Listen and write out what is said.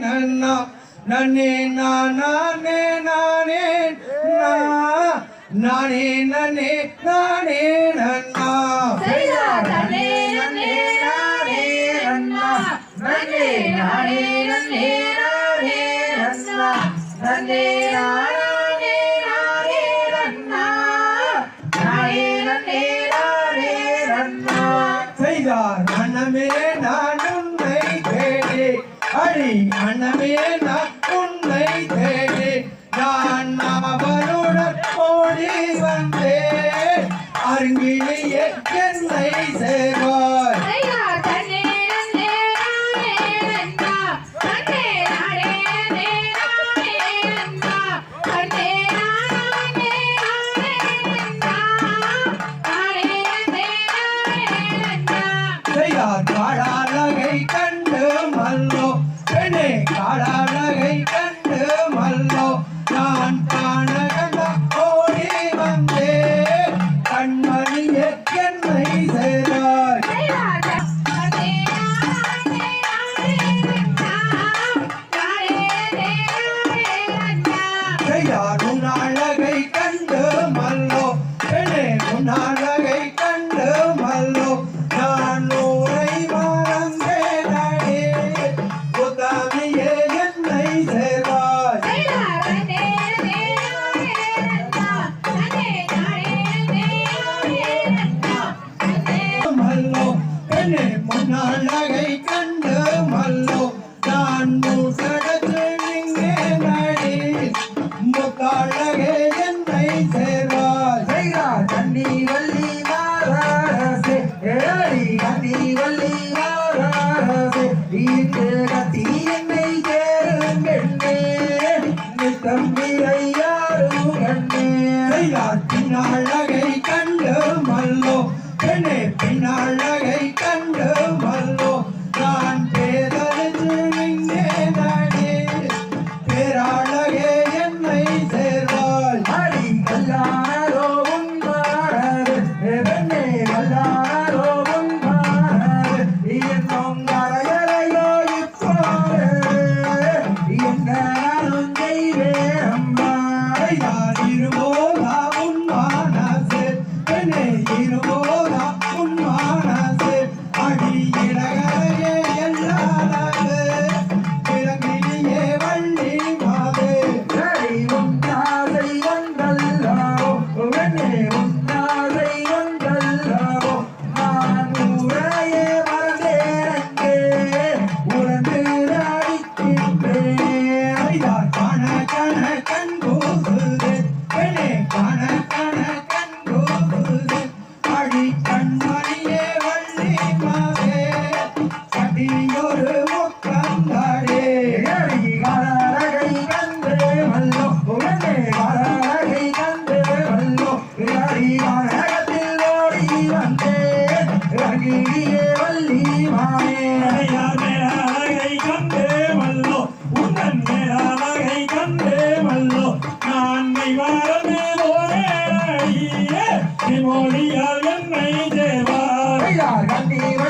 நன்னா நன்னே நானே நானே நானே நன்னே நானே நன்னா. நன்னே நன்னே நானே நன்னா. நன்னே நானே நன்னே நானே நன்னா. நன்னே நானே நானே நன்னா. நானே நன்னே நானே நன்னா. செய்தார் மனமே அடி மனமே நான் உன்னை தேடி நான் அவருடன் ஓடி வந்தேன். அருங்கிலேயே என்னை சேர்வாய். ஐயா தன்னே பெண்ணே வள்ளி வாராசே ஏடி கத்தி வள்ளி வாராசே வீட்டு கத்தி என்னை மொழியால் என்னை தேவா கண்ணீர்